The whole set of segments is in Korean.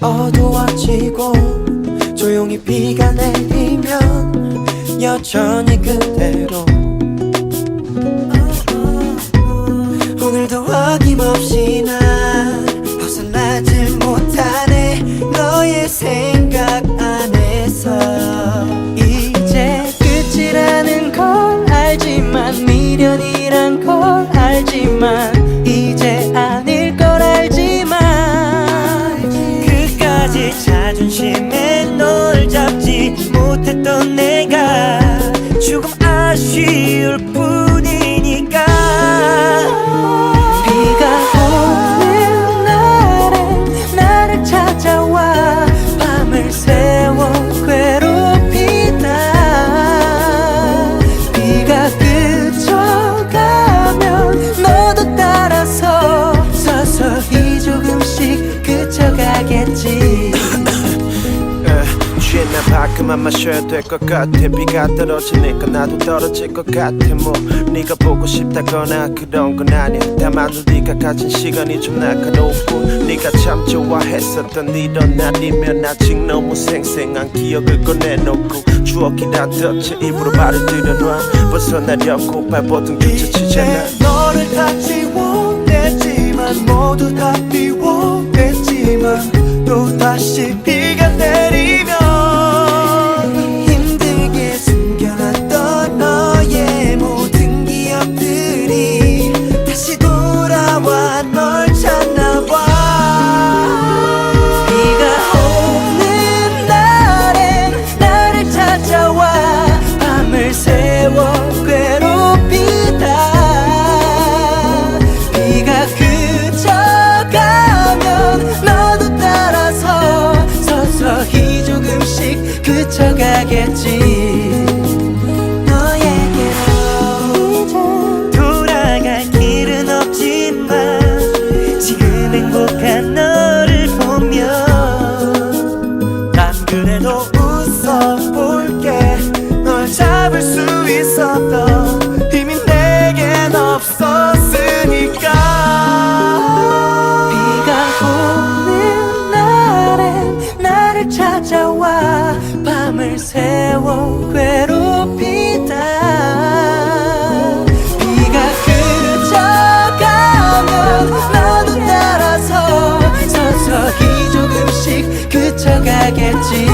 어두워지고 조용히 비가 내리면 여전히 그대로. 오늘도 어김없이 날 벗어나질 못하네. 너의 생각 안에서 이제 끝이라는 걸 알지만 미련이란 걸 알지만 못했던 내가 조금 아쉬울 뿐이니까. 비가 오는 날엔 나를 찾아와 밤을 새워 괴롭히다. 비가 그쳐가면 너도 따라서 서서히 조금씩 그쳐가겠지 그만 마셔야 될 것 같아. 비가 떨어지니까 나도 떨어질 것 같아. 뭐 네가 보고 싶다거나 그런 건 아니야. 다만 우리가 가진 시간이 좀 날카롭고 네가 참 좋아했었던 이런 날이면 아직 너무 생생한 기억을 꺼내놓고 추억이란 덫에 입으로 말을 들여놔. 벗어나려고 발버둥 뒤쳐치잖아. 이제 너를 다 지워냈지만 모두 다 그쳐가겠지. 너에게로 돌아갈 길은 없지만 지금 행복한 너를 보면 난 그래도 웃어볼게. 널 잡을 수 있었던 새워 괴롭히다. 그쳐가겠지.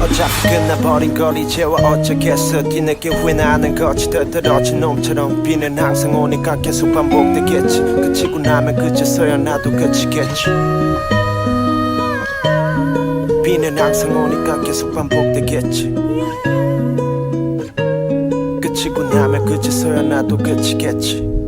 어차피 끝나버린 걸 이제와 어쩌겠어 뒤늦게 후회나는 거지 떨어진 놈처럼 비는 항상 오니까 계속 반복되겠지. 그치고 나면 그제서야 나도 그치겠지 비는 항상 오니까 계속 반복되겠지. 그치고 나면 그제서야 나도 그치겠지